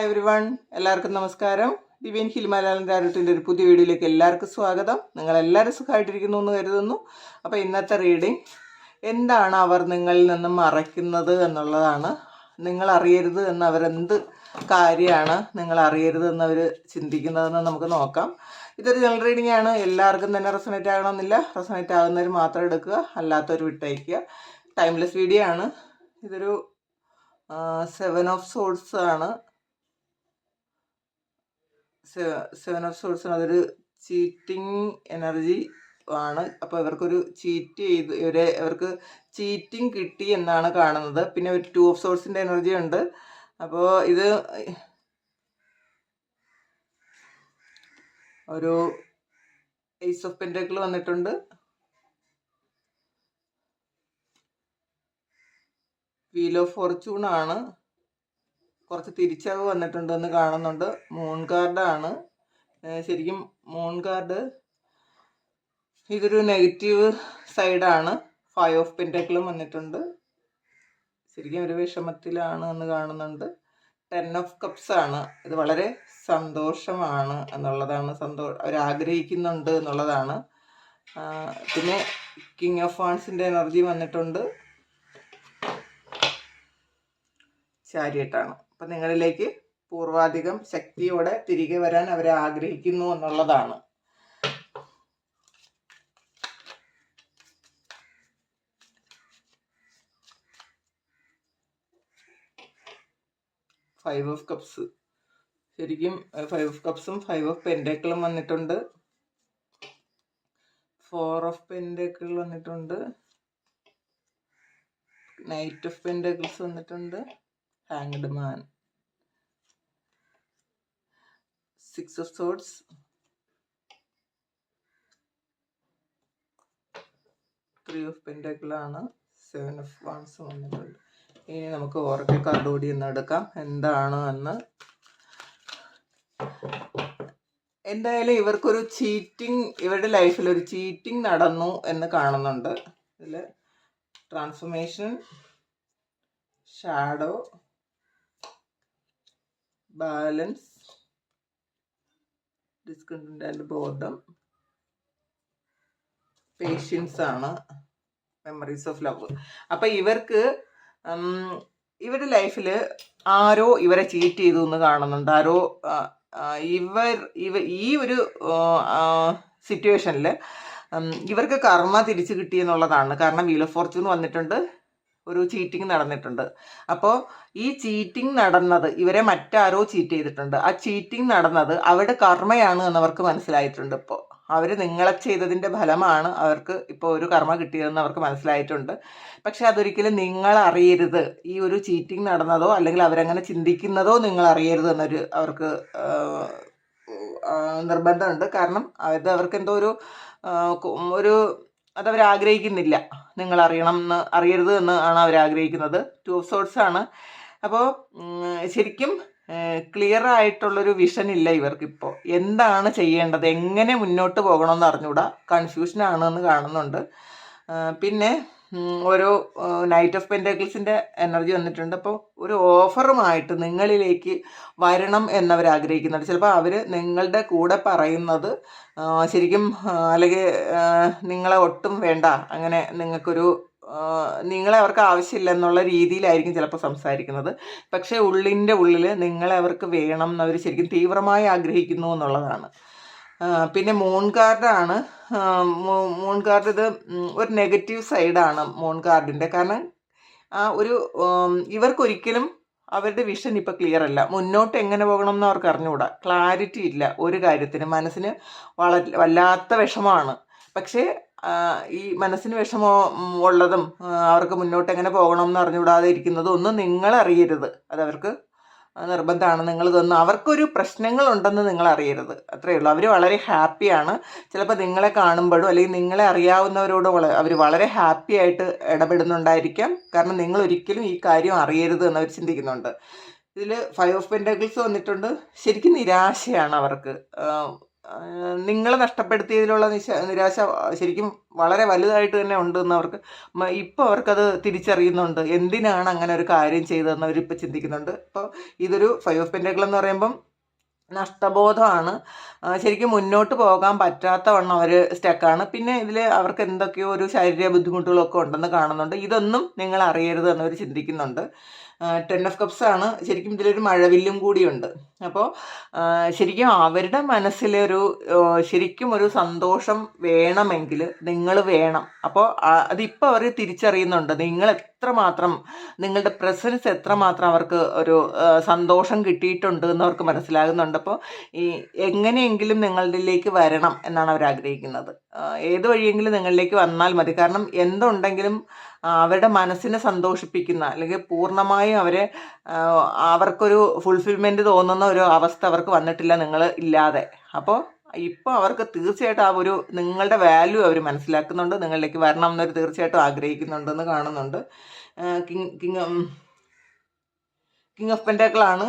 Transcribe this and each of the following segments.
Hi every one എല്ലാവർക്കും നമസ്കാരം. ദിവ്യൻ hill Malayalam ഒരു പുതിയ വീഡിയോയിലേക്ക് എല്ലാവർക്കും സ്വാഗതം. നിങ്ങളെല്ലാവരും സുഖമായിട്ടിരിക്കുന്നു എന്ന് കരുതുന്നു. അപ്പോൾ ഇന്നത്തെ റീഡിംഗ് എന്താണ് അവർ നിങ്ങളിൽ നിന്ന് മറയ്ക്കുന്നത് എന്നുള്ളതാണ്. നിങ്ങൾ അറിയരുത് എന്ന് അവരെന്ത് കാര്യമാണ് നിങ്ങൾ അറിയരുത് അവർ ചിന്തിക്കുന്നതെന്ന് നമുക്ക് നോക്കാം. ഇതൊരു ജനറൽ റീഡിംഗ് ആണ്. എല്ലാവർക്കും തന്നെ റെസണേറ്റ് ആകണമെന്നില്ല. റെസണേറ്റ് ആകുന്നവർ മാത്രം എടുക്കുക. അല്ലാത്തവർ വിട്ടയക്കുക. ടൈംലെസ് വീഡിയോ ആണ്. ഇതൊരു സെവൻ ഓഫ് സോൾസ് ആണ്. സെവൻ ഓഫ് സോൾസ് അതൊരു ചീറ്റിംഗ് എനർജി ആണ്. അപ്പോൾ ഇവർക്കൊരു ചീറ്റ് ചെയ്ത് ഇവരെ ഇവർക്ക് ചീറ്റിംഗ് കിട്ടി എന്നാണ് കാണുന്നത്. പിന്നെ ഒരു ടു ഓഫ് സോൾസിന്റെ എനർജി ഉണ്ട്. അപ്പോൾ ഇത് ഒരു ഐസ് ഓഫ് പെന്റക്കിൾ വന്നിട്ടുണ്ട്. വീൽ ഓഫ് ഫോർച്യൂൺ ആണ്. കുറച്ച് തിരിച്ചറിവ് വന്നിട്ടുണ്ടെന്ന് കാണുന്നുണ്ട്. മൂൺ കാർഡാണ് ശരിക്കും മൂൺ കാർഡ് ഇതൊരു നെഗറ്റീവ് സൈഡാണ്. ഫൈവ് ഓഫ് പെന്റക്കിളും വന്നിട്ടുണ്ട്. ശരിക്കും ഒരു വിഷമത്തിലാണ് എന്ന് കാണുന്നുണ്ട്. ടെൻ ഓഫ് കപ്സ് ആണ്. ഇത് വളരെ സന്തോഷമാണ് എന്നുള്ളതാണ്. സന്തോഷം അവർ ആഗ്രഹിക്കുന്നുണ്ട് എന്നുള്ളതാണ്. പിന്നെ കിങ് ഓഫ് വാൺസിന്റെ എനർജി വന്നിട്ടുണ്ട്. ചാരിയട്ടാണ്. അപ്പം നിങ്ങളിലേക്ക് പൂർവാധികം ശക്തിയോടെ തിരികെ വരാൻ അവർ ആഗ്രഹിക്കുന്നു എന്നുള്ളതാണ്. ഫൈവ് ഓഫ് കപ്സ് ശരിക്കും ഫൈവ് ഓഫ് കപ്സും ഫൈവ് ഓഫ് പെൻഡേക്കിളും വന്നിട്ടുണ്ട്. ഫോർ ഓഫ് പെൻഡേക്കിൾ വന്നിട്ടുണ്ട്. നൈറ്റ് ഓഫ് പെൻഡേക്കിൾസ് വന്നിട്ടുണ്ട്. Hanged man six of swords three of പെൻഡക്കിളാണ് seven of wands വന്നിട്ടുണ്ട്. ഇനി നമുക്ക് ഓറക്കിൾ കാർഡ് കൂടി ഒന്ന് എടുക്കാം. എന്താണ് എന്ന്. എന്തായാലും ഇവർക്കൊരു ചീറ്റിംഗ് ഇവരുടെ ലൈഫിൽ ഒരു ചീറ്റിംഗ് നടന്നു എന്ന് കാണുന്നുണ്ട്. ഇതിൽ transformation shadow balance discontent and boredom patience ആണ് മെമ്മറീസ് ഓഫ് ലവ് അപ്പൊ ഇവർക്ക് ഇവരുടെ ലൈഫിൽ ആരോ ഇവരെ ചീറ്റ് ചെയ്തു എന്ന് കാണുന്നുണ്ട്. ആരോ ഇവർ ഇവ ഈ ഒരു സിറ്റുവേഷനിൽ ഇവർക്ക് കർമ്മ തിരിച്ചു കിട്ടി എന്നുള്ളതാണ്. കാരണം വീൽ ഓഫ് ഫോർച്യൂൺ വന്നിട്ടുണ്ട്. ഒരു ചീറ്റിംഗ് നടന്നിട്ടുണ്ട്. അപ്പോൾ ഈ ചീറ്റിംഗ് നടന്നത് ഇവരെ മറ്റാരോ ചീറ്റ് ചെയ്തിട്ടുണ്ട്. ആ ചീറ്റിംഗ് നടന്നത് അവരുടെ കർമ്മയാണ് എന്നവർക്ക് മനസ്സിലായിട്ടുണ്ട് ഇപ്പോൾ അവർ നിങ്ങളെ ചെയ്തതിന്റെ ഫലമാണ് അവർക്ക് ഇപ്പോൾ ഒരു കർമ്മ കിട്ടിയതെന്ന് അവർക്ക് മനസ്സിലായിട്ടുണ്ട്. പക്ഷെ അതൊരിക്കലും നിങ്ങൾ അറിയരുത്. ഈ ഒരു ചീറ്റിംഗ് നടന്നതോ അല്ലെങ്കിൽ അവരങ്ങനെ ചിന്തിക്കുന്നതോ നിങ്ങൾ അറിയരുത് എന്നൊരു അവർക്ക് നിർബന്ധമുണ്ട്. കാരണം അത് അവർക്ക് എന്തോ ഒരു ഒരു അതവർ ആഗ്രഹിക്കുന്നില്ല നിങ്ങൾ അറിയണം എന്ന് അറിയരുത് എന്ന് ആണ് അവർ ആഗ്രഹിക്കുന്നത് ടു ഓഫ് സോർട്സ് ആണ് അപ്പോൾ ശരിക്കും ക്ലിയർ ആയിട്ടുള്ളൊരു വിഷൻ ഇല്ല ഇവർക്കിപ്പോൾ എന്താണ് ചെയ്യേണ്ടത്? എങ്ങനെ മുന്നോട്ട് പോകണമെന്ന് അറിഞ്ഞുകൂടാ കൺഫ്യൂഷനാണ് എന്ന് കാണുന്നുണ്ട്. പിന്നെ ഒരു നൈറ്റ് ഓഫ് പെന്റക്കിൾസിന്റെ എനർജി വന്നിട്ടുണ്ട്. അപ്പോൾ ഒരു ഓഫറുമായിട്ട് നിങ്ങളിലേക്ക് വരണം എന്നവർ ആഗ്രഹിക്കുന്നുണ്ട്. ചിലപ്പോൾ അവർ നിങ്ങളുടെ കൂടെ പറയുന്നത് ശരിക്കും അല്ലെങ്കിൽ നിങ്ങളെ ഒട്ടും വേണ്ട. അങ്ങനെ നിങ്ങൾക്കൊരു നിങ്ങളെ അവർക്ക് ആവശ്യമില്ല എന്നുള്ള രീതിയിലായിരിക്കും ചിലപ്പോൾ സംസാരിക്കുന്നത്. പക്ഷേ ഉള്ളിന്റെ ഉള്ളിൽ നിങ്ങളെ അവർക്ക് വേണം എന്നവർ ശരിക്കും തീവ്രമായി ആഗ്രഹിക്കുന്നു എന്നുള്ളതാണ്. പിന്നെ മൂൺ കാർഡാണ് മൂൺ കാർഡ് ഇത് ഒരു നെഗറ്റീവ് സൈഡാണ് മൂൺ കാർഡിന്റെ കാരണം ആ ഒരു ഇവർക്കൊരിക്കലും അവരുടെ വിഷൻ ഇപ്പം ക്ലിയർ അല്ല. മുന്നോട്ട് എങ്ങനെ പോകണം എന്ന് അവർക്ക് അറിഞ്ഞുകൂടാ ക്ലാരിറ്റി ഇല്ല ഒരു കാര്യത്തിന്. മനസ്സിന് വള വല്ലാത്ത വിഷമമാണ് പക്ഷേ ഈ മനസ്സിന് വിഷമോ ഉള്ളതും അവർക്ക് മുന്നോട്ട് എങ്ങനെ പോകണം എന്ന് അറിഞ്ഞുകൂടാതെ ഇരിക്കുന്നതും ഒന്നും നിങ്ങളറിയരുത്. അതവർക്ക് നിർബന്ധമാണ്. നിങ്ങൾ തന്നു അവർക്കൊരു പ്രശ്നങ്ങളുണ്ടെന്ന് നിങ്ങൾ അറിയരുത്. അത്രയേ ഉള്ളൂ. അവർ വളരെ ഹാപ്പിയാണ് ചിലപ്പോൾ നിങ്ങളെ കാണുമ്പോഴും അല്ലെങ്കിൽ നിങ്ങളെ അറിയാവുന്നവരോട് അവർ വളരെ ഹാപ്പി ആയിട്ട് ഇടപെടുന്നുണ്ടായിരിക്കാം. കാരണം നിങ്ങൾ ഒരിക്കലും ഈ കാര്യം അറിയരുത് എന്നവർ ചിന്തിക്കുന്നുണ്ട്. ഇതിൽ ഫൈവ് ഓഫ് പെൻഡഗിൾസ് വന്നിട്ടുണ്ട്. ശരിക്കും നിരാശയാണ് അവർക്ക്. നിങ്ങളെ നഷ്ടപ്പെടുത്തിയതിലുള്ള നിശ നിരാശ ശരിക്കും വളരെ വലുതായിട്ട് തന്നെ ഉണ്ടെന്ന് അവർക്ക് ഇപ്പോൾ അവർക്കത് തിരിച്ചറിയുന്നുണ്ട്. എന്തിനാണ് അങ്ങനെ ഒരു കാര്യം ചെയ്തതെന്ന് അവരിപ്പോൾ ചിന്തിക്കുന്നുണ്ട്. ഇപ്പോൾ ഇതൊരു ഫൈവ് ഓഫ് പെന്റക്കിൾ എന്ന് പറയുമ്പം നഷ്ടബോധമാണ്. ശരിക്കും മുന്നോട്ട് പോകാൻ പറ്റാത്ത വണ്ണം അവർ സ്റ്റക്കാണ് പിന്നെ ഇതിൽ അവർക്ക് എന്തൊക്കെയോ ഒരു ശാരീരിക ബുദ്ധിമുട്ടുകളൊക്കെ ഉണ്ടെന്ന് കാണുന്നുണ്ട്. ഇതൊന്നും നിങ്ങൾ അറിയരുത് എന്നവർ ചിന്തിക്കുന്നുണ്ട്. ടെൻ ഓഫ് കപ്സ് ആണ്. ശരിക്കും ഇതിലൊരു മഴവില്ലും കൂടിയുണ്ട്. അപ്പോൾ ശരിക്കും അവരുടെ മനസ്സിലൊരു ശരിക്കും ഒരു സന്തോഷം വേണമെങ്കിൽ നിങ്ങൾ വേണം. അപ്പോൾ അതിപ്പോൾ അവർ തിരിച്ചറിയുന്നുണ്ട്. നിങ്ങൾ എത്രമാത്രം നിങ്ങളുടെ പ്രസൻസ് എത്രമാത്രം അവർക്ക് ഒരു സന്തോഷം കിട്ടിയിട്ടുണ്ട് എന്ന് അവർക്ക് മനസ്സിലാകുന്നുണ്ട്. അപ്പോൾ ഈ എങ്ങനെയെങ്കിലും നിങ്ങളിലേക്ക് വരണം എന്നാണ് അവർ ആഗ്രഹിക്കുന്നത്. ഏത് വഴിയെങ്കിലും നിങ്ങളിലേക്ക് വന്നാൽ മതി. കാരണം എന്തുണ്ടെങ്കിലും അവരുടെ മനസ്സിനെ സന്തോഷിപ്പിക്കുന്ന അല്ലെങ്കിൽ പൂർണമായും അവരെ അവർക്കൊരു ഫുൾഫിൽമെന്റ് തോന്നുന്ന ഒരു അവസ്ഥ അവർക്ക് വന്നിട്ടില്ല നിങ്ങൾ ഇല്ലാതെ. അപ്പോൾ ഇപ്പോൾ അവർക്ക് തീർച്ചയായിട്ടും ആ ഒരു നിങ്ങളുടെ വാല്യൂ അവർ മനസ്സിലാക്കുന്നുണ്ട്. നിങ്ങളിലേക്ക് വരണം എന്നൊരു തീർച്ചയായിട്ടും ആഗ്രഹിക്കുന്നുണ്ടെന്ന് കാണുന്നുണ്ട്. കിങ് കിങ് കിങ് ഓഫ് പെൻഡാക്കളാണ്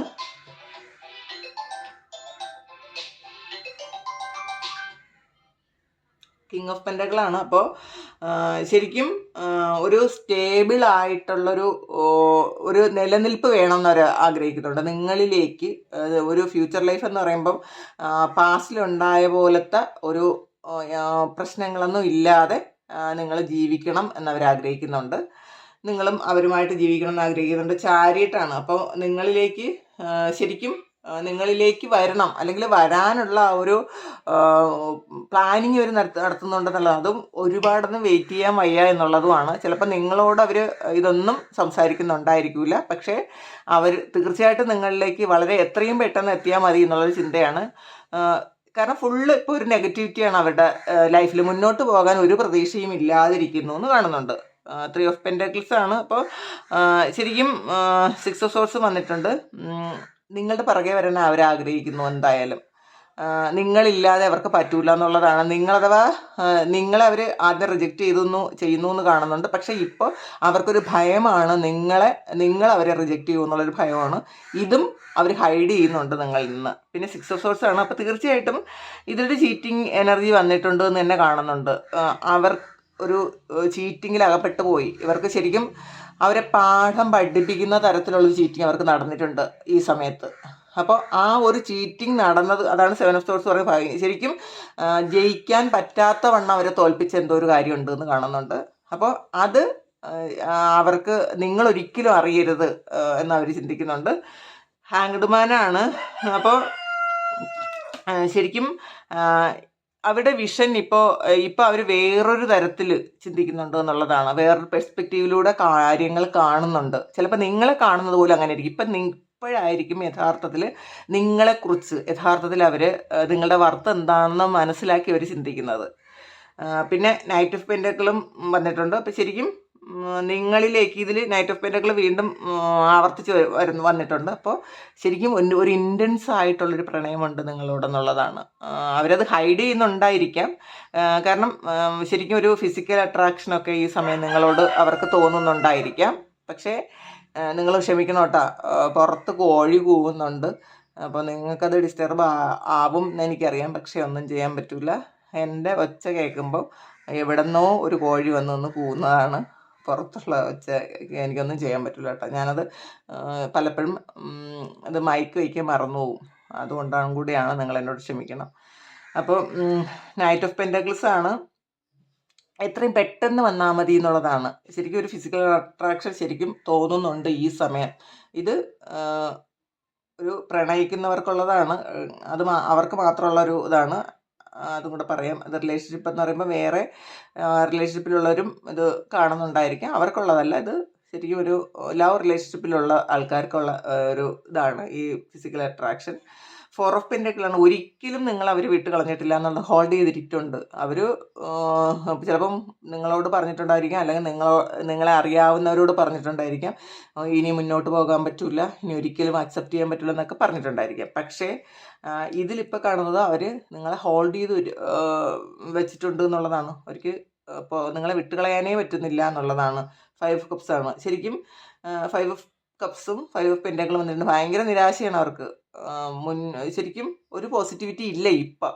കിങ് ഓഫ് പെൻഡാക്കളാണ് അപ്പോൾ ശരിക്കും ഒരു സ്റ്റേബിൾ ആയിട്ടുള്ളൊരു ഒരു നിലനിൽപ്പ് വേണമെന്ന് അവർ ആഗ്രഹിക്കുന്നുണ്ട്. നിങ്ങളിലേക്ക് ഒരു ഫ്യൂച്ചർ ലൈഫ് എന്ന് പറയുമ്പം പാസ്റ്റിലുണ്ടായ പോലത്തെ ഒരു പ്രശ്നങ്ങളൊന്നും ഇല്ലാതെ നിങ്ങൾ ജീവിക്കണം എന്നവർ ആഗ്രഹിക്കുന്നുണ്ട്. നിങ്ങളും അവരുമായിട്ട് ജീവിക്കണം എന്ന് ആഗ്രഹിക്കുന്നുണ്ട്. ചാരിയിട്ടാണ്. അപ്പോൾ നിങ്ങളിലേക്ക് ശരിക്കും നിങ്ങളിലേക്ക് വരണം. അല്ലെങ്കിൽ വരാനുള്ള ഒരു പ്ലാനിങ് അവർ നടത്തുന്നുണ്ടെന്നുള്ളത് അതും ഒരുപാടൊന്നും വെയിറ്റ് ചെയ്യാൻ വയ്യ എന്നുള്ളതുമാണ്. ചിലപ്പോൾ നിങ്ങളോട് അവർ ഇതൊന്നും സംസാരിക്കുന്നുണ്ടായിരിക്കില്ല പക്ഷേ അവർ തീർച്ചയായിട്ടും നിങ്ങളിലേക്ക് വളരെ എത്രയും പെട്ടെന്ന് എത്തിയാൽ മതി എന്നുള്ളൊരു ചിന്തയാണ്. കാരണം ഫുള്ള് ഇപ്പോൾ ഒരു നെഗറ്റിവിറ്റിയാണ് അവരുടെ ലൈഫിൽ മുന്നോട്ട് പോകാൻ ഒരു പ്രതീക്ഷയും ഇല്ലാതിരിക്കുന്നു എന്ന് കാണുന്നുണ്ട്. ത്രീ ഓഫ് പെൻഡക്ലിസ് ആണ്. അപ്പോൾ ശരിക്കും സിക്സ് ഓഫ് സോഴ്സ് വന്നിട്ടുണ്ട്. നിങ്ങളുടെ പിറകെ വരാൻ അവരാഗ്രഹിക്കുന്നു എന്തായാലും. നിങ്ങളില്ലാതെ അവർക്ക് പറ്റൂല എന്നുള്ളതാണ്. നിങ്ങളഥവാ നിങ്ങളെ അവർ ആദ്യം റിജക്റ്റ് ചെയ്തു ചെയ്യുന്നു എന്ന് കാണുന്നുണ്ട്. പക്ഷേ ഇപ്പോൾ അവർക്കൊരു ഭയമാണ് നിങ്ങളെ നിങ്ങൾ അവരെ റിജക്റ്റ് ചെയ്യും എന്നുള്ളൊരു ഭയമാണ്. ഇതും അവർ ഹൈഡ് ചെയ്യുന്നുണ്ട് നിങ്ങളിൽ നിന്ന്. പിന്നെ സിക്സ് ഓഫ് സോഴ്സ് ആണ്. അപ്പോൾ തീർച്ചയായിട്ടും ഇതൊരു ചീറ്റിംഗ് എനർജി വന്നിട്ടുണ്ട് എന്ന് തന്നെ കാണുന്നുണ്ട്. അവർ ഒരു ചീറ്റിങ്ങിൽ അകപ്പെട്ടു പോയി. ഇവർക്ക് ശരിക്കും അവരെ പാഠം പഠിപ്പിക്കുന്ന തരത്തിലുള്ള ചീറ്റിംഗ് അവർക്ക് നടന്നിട്ടുണ്ട് ഈ സമയത്ത്. അപ്പോൾ ആ ഒരു ചീറ്റിംഗ് നടന്നത് അതാണ് സെവൻ ഓഫ് സോഴ്സ് പറയുന്നത് ശരിക്കും ആ, ജയിക്കാൻ പറ്റാത്ത വണ്ണം അവരെ തോൽപ്പിച്ച എന്തോ ഒരു കാര്യമുണ്ട് എന്ന് കാണുന്നുണ്ട്. അപ്പോൾ അത് അവർക്ക് നിങ്ങൾ ഒരിക്കലും അറിയരുത് എന്ന് അവർ ചിന്തിക്കുന്നുണ്ട്. ഹാങ്ഡ്മാനാണ് അപ്പോൾ ശരിക്കും അവരുടെ വിഷൻ ഇപ്പോൾ ഇപ്പോൾ അവർ വേറൊരു തരത്തിൽ ചിന്തിക്കുന്നുണ്ട് എന്നുള്ളതാണ്. വേറൊരു പെർസ്പെക്റ്റീവിലൂടെ കാര്യങ്ങൾ കാണുന്നുണ്ട്. ചിലപ്പോൾ നിങ്ങളെ കാണുന്നത് പോലും അങ്ങനെ ആയിരിക്കും ഇപ്പം ഇപ്പോഴായിരിക്കും യഥാർത്ഥത്തിൽ നിങ്ങളെക്കുറിച്ച് യഥാർത്ഥത്തിൽ അവർ നിങ്ങളുടെ വർത്ത് എന്താണെന്ന് മനസ്സിലാക്കി അവർ ചിന്തിക്കുന്നത്. പിന്നെ നൈറ്റ് ഓഫ് പെന്റക്കിളും വന്നിട്ടുണ്ട്. അപ്പോൾ ശരിക്കും നിങ്ങളിലേക്ക് ഇതിൽ നൈറ്റ് ഓഫ് പെന്റക്കിൾ വീണ്ടും ആവർത്തിച്ച് വരുന്നു വന്നിട്ടുണ്ട്. അപ്പോൾ ശരിക്കും ഒരു ഇന്റൻസ് ആയിട്ടുള്ളൊരു പ്രണയമുണ്ട് നിങ്ങളോടെന്നുള്ളതാണ്. അവരത് ഹൈഡ് ചെയ്യുന്നുണ്ടായിരിക്കാം. കാരണം ശരിക്കും ഒരു ഫിസിക്കൽ അട്രാക്ഷനൊക്കെ ഈ സമയം നിങ്ങളോട് അവർക്ക് തോന്നുന്നുണ്ടായിരിക്കാം. പക്ഷേ നിങ്ങൾ ക്ഷമിക്കണം കേട്ടോ. പുറത്ത് കോഴി കൂവുന്നുണ്ട്. അപ്പോൾ നിങ്ങൾക്കത് ഡിസ്റ്റർബ് ആവും എനിക്കറിയാം. പക്ഷേ ഒന്നും ചെയ്യാൻ പറ്റില്ല എന്റെ ഒച്ച കേൾക്കുമ്പോൾ എവിടെന്നോ ഒരു കോഴി വന്ന് നിന്ന് കൂവുന്നതാണ്. പുറത്തുള്ള വെച്ച് എനിക്കൊന്നും ചെയ്യാൻ പറ്റില്ല കേട്ടോ. ഞാനത് പലപ്പോഴും അത് മൈക്ക് വയ്ക്കാൻ മറന്നു പോകും അതുകൊണ്ടാണ് കൂടിയാണ് നിങ്ങൾ എന്നോട് ക്ഷമിക്കണം. അപ്പോൾ നൈറ്റ് ഓഫ് പെന്റക്കിൾസ് ആണ്. എത്രയും പെട്ടെന്ന് വന്നാൽ മതി എന്നുള്ളതാണ്. ശരിക്കും ഒരു ഫിസിക്കൽ അട്രാക്ഷൻ ശരിക്കും തോന്നുന്നുണ്ട് ഈ സമയം. ഇത് ഒരു പ്രണയിക്കുന്നവർക്കുള്ളതാണ്. അത് അവർക്ക് മാത്രമുള്ള ഒരു ഇതാണ്. അതും കൂടെ പറയാം. അത് റിലേഷൻഷിപ്പ് എന്ന് പറയുമ്പോൾ വേറെ റിലേഷൻഷിപ്പിലുള്ളവരും ഇത് കാണുന്നുണ്ടായിരിക്കാം. അവർക്കുള്ളതല്ല ഇത് ശരിക്കും ഒരു ലവ് റിലേഷൻഷിപ്പിലുള്ള ആൾക്കാർക്കുള്ള ഒരു ഇതാണ് ഈ ഫിസിക്കൽ അട്രാക്ഷൻ ഫോർ ഓഫ് പെന്റക്കിളാണ് ഒരിക്കലും നിങ്ങൾ അവർ വിട്ട് കളഞ്ഞിട്ടില്ല എന്നുള്ളത് ഹോൾഡ് ചെയ്തിട്ടുണ്ട്. അവർ ചിലപ്പം നിങ്ങളോട് പറഞ്ഞിട്ടുണ്ടായിരിക്കാം അല്ലെങ്കിൽ നിങ്ങളോ നിങ്ങളെ അറിയാവുന്നവരോട് പറഞ്ഞിട്ടുണ്ടായിരിക്കാം. ഇനി മുന്നോട്ട് പോകാൻ പറ്റില്ല ഇനി ഒരിക്കലും അക്സെപ്റ്റ് ചെയ്യാൻ പറ്റില്ല എന്നൊക്കെ പറഞ്ഞിട്ടുണ്ടായിരിക്കാം. പക്ഷേ ഇതിലിപ്പോൾ കാണുന്നത് അവർ നിങ്ങളെ ഹോൾഡ് ചെയ്ത് വെച്ചിട്ടുണ്ട് എന്നുള്ളതാണ്. അവർക്ക് ഇപ്പോൾ നിങ്ങളെ വിട്ടുകളയാനേ പറ്റുന്നില്ല എന്നുള്ളതാണ്. ഫൈവ് കപ്സ് ആണ്. ശരിക്കും ഫൈവ് ഓഫ് കപ്സും ഫൈവ് ഓഫ് പെന്റകളും വന്നിട്ടുണ്ട്. ഭയങ്കര നിരാശയാണ് അവർക്ക്. മുൻ ശരിക്കും ഒരു പോസിറ്റിവിറ്റി ഇല്ല ഇപ്പം.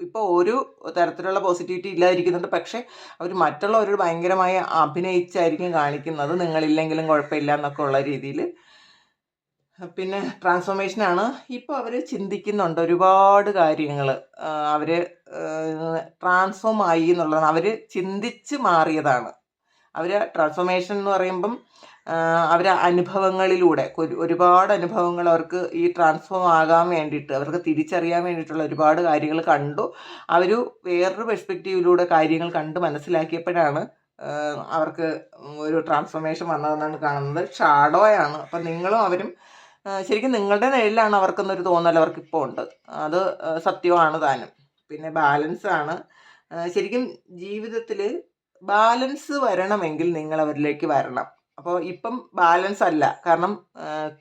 ഇപ്പോൾ ഒരു തരത്തിലുള്ള പോസിറ്റിവിറ്റി ഇല്ലാതിരിക്കുന്നുണ്ട്. പക്ഷേ അവർ മറ്റുള്ളവരോട് ഭയങ്കരമായി അഭിനയിച്ചായിരിക്കും കാണിക്കുന്നത്. നിങ്ങളില്ലെങ്കിലും കുഴപ്പമില്ല എന്നൊക്കെ ഉള്ള രീതിയിൽ പിന്നെ ട്രാൻസ്ഫോർമേഷനാണ് ഇപ്പോൾ അവർ ചിന്തിക്കുന്നുണ്ട് ഒരുപാട് കാര്യങ്ങൾ അവർ ട്രാൻസ്ഫോം ആയി എന്നുള്ളതാണ്. അവർ ചിന്തിച്ച് മാറിയതാണ്. അവർ ട്രാൻസ്ഫോർമേഷൻ എന്ന് പറയുമ്പം അവർ അനുഭവങ്ങളിലൂടെ ഒരുപാട് അനുഭവങ്ങൾ അവർക്ക് ഈ ട്രാൻസ്ഫോം ആകാൻ വേണ്ടിയിട്ട് അവർക്ക് തിരിച്ചറിയാൻ വേണ്ടിയിട്ടുള്ള ഒരുപാട് കാര്യങ്ങൾ കണ്ടു. അവർ വേറൊരു പെർസ്പെക്റ്റീവിലൂടെ കാര്യങ്ങൾ കണ്ട് മനസ്സിലാക്കിയപ്പോഴാണ് അവർക്ക് ഒരു ട്രാൻസ്ഫോർമേഷൻ വന്നതെന്നാണ് കാണുന്നത്. ഷാഡോയാണ്. അപ്പം നിങ്ങളും അവരും ശരിക്കും നിങ്ങളുടെ നിഴലിലാണ് അവർക്കെന്നൊരു തോന്നൽ അവർക്ക് ഇപ്പോൾ ഉണ്ട്. അത് സത്യമാണ് താനും. പിന്നെ ബാലൻസ് ആണ്. ശരിക്കും ജീവിതത്തിൽ ബാലൻസ് വരണമെങ്കിൽ നിങ്ങൾ അവരിലേക്ക് വരണം. അപ്പോൾ ഇപ്പം ബാലൻസ് അല്ല. കാരണം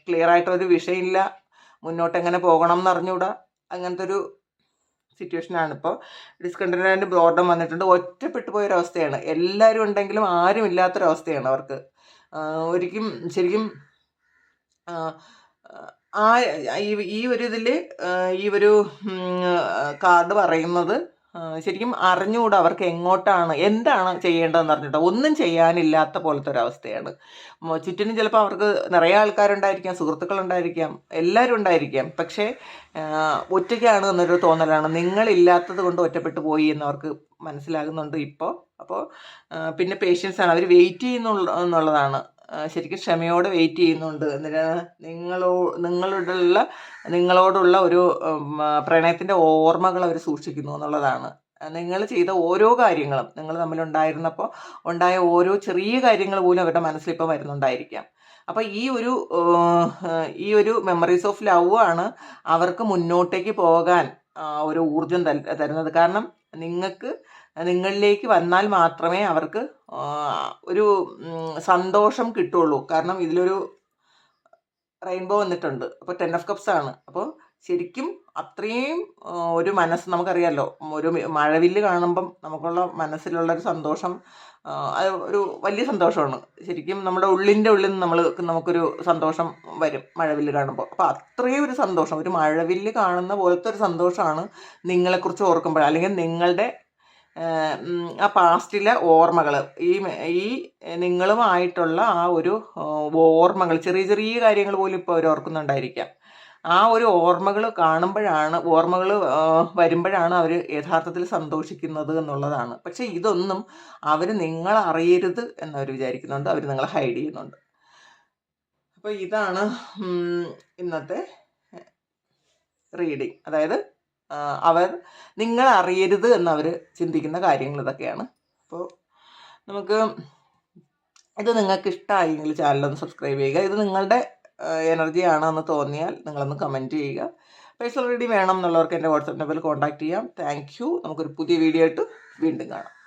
ക്ലിയർ ആയിട്ടൊരു വിഷയമില്ല. മുന്നോട്ട് എങ്ങനെ പോകണം എന്ന് അറിഞ്ഞുകൂടാ അങ്ങനത്തെ ഒരു സിറ്റുവേഷനാണ് ഇപ്പോൾ ഡിസ്കണ്ടിന്യൂഡ് ബോർഡം വന്നിട്ടുണ്ട്. ഒറ്റപ്പെട്ടു പോയൊരവസ്ഥയാണ് എല്ലാവരും ഉണ്ടെങ്കിലും ആരും ഇല്ലാത്തൊരവസ്ഥയാണ് അവർക്ക് ഒരിക്കും ശരിക്കും ആ, ഈ- ഒരു ഇതിൽ ഈ ഒരു കാർഡ് പറയുന്നത് ശരിക്കും അറിഞ്ഞുകൂടാ അവർക്ക് എങ്ങോട്ടാണ് എന്താണ് ചെയ്യേണ്ടതെന്ന് അറിഞ്ഞിട്ട് ഒന്നും ചെയ്യാനില്ലാത്ത പോലത്തെ ഒരവസ്ഥയാണ്. ചുറ്റിനും ചിലപ്പോൾ അവർക്ക് നിറയെ ആൾക്കാരുണ്ടായിരിക്കാം സുഹൃത്തുക്കളുണ്ടായിരിക്കാം എല്ലാവരും ഉണ്ടായിരിക്കാം. പക്ഷേ ഒറ്റയ്ക്കാണ് എന്നൊരു തോന്നലാണ്. നിങ്ങളില്ലാത്തത് കൊണ്ട് ഒറ്റപ്പെട്ടു പോയി എന്നവർക്ക് മനസ്സിലാകുന്നുണ്ട് ഇപ്പോൾ അപ്പോൾ പിന്നെ പേഷ്യൻസാണ് അവർ വെയിറ്റ് ചെയ്യുന്നുള്ള എന്നുള്ളതാണ്. ശരിക്കും ക്ഷമയോടെ വെയിറ്റ് ചെയ്യുന്നുണ്ട്. എന്നിട്ട് നിങ്ങളോ ഉള്ള നിങ്ങളോടുള്ള ഒരു പ്രണയത്തിന്റെ ഓർമ്മകൾ അവർ സൂക്ഷിക്കുന്നു എന്നുള്ളതാണ്. നിങ്ങൾ ചെയ്ത ഓരോ കാര്യങ്ങളും നിങ്ങൾ തമ്മിലുണ്ടായിരുന്നപ്പോൾ ഉണ്ടായ ഓരോ ചെറിയ കാര്യങ്ങൾ പോലും അവരുടെ മനസ്സിൽ ഇപ്പോൾ വരുന്നുണ്ടായിരിക്കാം. അപ്പോൾ ഈ ഒരു ഈ ഒരു മെമ്മറീസ് ഓഫ് ലവ് ആണ് അവർക്ക് മുന്നോട്ടേക്ക് പോകാൻ ഒരു ഊർജം തരുന്നത്. കാരണം നിങ്ങൾക്ക് നിങ്ങളിലേക്ക് വന്നാൽ മാത്രമേ അവർക്ക് ഒരു സന്തോഷം കിട്ടുള്ളൂ. കാരണം ഇതിലൊരു റെയിൻബോ വന്നിട്ടുണ്ട്. അപ്പോൾ ടെൻ ഓഫ് കപ്സ് ആണ്. അപ്പോൾ ശരിക്കും അത്രയും ഒരു മനസ്സ് നമുക്കറിയാമല്ലോ ഒരു മഴവില്ല് കാണുമ്പം നമുക്കുള്ള മനസ്സിലുള്ള ഒരു സന്തോഷം അത് ഒരു വലിയ സന്തോഷമാണ്. ശരിക്കും നമ്മുടെ ഉള്ളിന്റെ ഉള്ളിൽ നിന്ന് നമ്മൾ നമുക്കൊരു സന്തോഷം വരും മഴവില്ല് കാണുമ്പോൾ. അപ്പോൾ അത്രയും ഒരു സന്തോഷം. ഒരു മഴവില്ല് കാണുന്ന പോലത്തെ ഒരു സന്തോഷമാണ് നിങ്ങളെക്കുറിച്ച് ഓർക്കുമ്പോൾ. അല്ലെങ്കിൽ നിങ്ങളുടെ ആ പാസ്റ്റിലെ ഓർമ്മകൾ. ഈ ഈ നിങ്ങളുമായിട്ടുള്ള ആ ഒരു ഓർമ്മകൾ ചെറിയ ചെറിയ കാര്യങ്ങൾ പോലും ഇപ്പോൾ അവർ ഓർക്കുന്നുണ്ടായിരിക്കാം. ആ ഒരു ഓർമ്മകൾ കാണുമ്പോഴാണ് ഓർമ്മകൾ വരുമ്പോഴാണ് അവർ യഥാർത്ഥത്തിൽ സന്തോഷിക്കുന്നത് എന്നുള്ളതാണ്. പക്ഷെ ഇതൊന്നും അവർ നിങ്ങൾ അറിയരുത് എന്നവർ വിചാരിക്കുന്നുണ്ട്. അവർ നിങ്ങളെ ഹൈഡ് ചെയ്യുന്നുണ്ട്. അപ്പോൾ ഇതാണ് ഇന്നത്തെ റീഡിങ്. അതായത് അവർ നിങ്ങൾ അറിയരുത് എന്നവർ ചിന്തിക്കുന്ന കാര്യങ്ങൾ ഇതൊക്കെയാണ്. അപ്പോൾ നമുക്ക് ഇത് നിങ്ങൾക്ക് ഇഷ്ടമായെങ്കിൽ ചാനലൊന്ന് സബ്സ്ക്രൈബ് ചെയ്യുക. ഇത് നിങ്ങളുടെ എനർജി ആണെന്ന് തോന്നിയാൽ നിങ്ങളൊന്ന് കമന്റ് ചെയ്യുക. പേഴ്സണൽ റീഡിങ് വേണം എന്നുള്ളവർക്ക് എന്റെ വാട്സപ്പ് നമ്പറിൽ കോൺടാക്ട് ചെയ്യാം. താങ്ക് യു നമുക്കൊരു പുതിയ വീഡിയോ ആയിട്ട് വീണ്ടും കാണാം.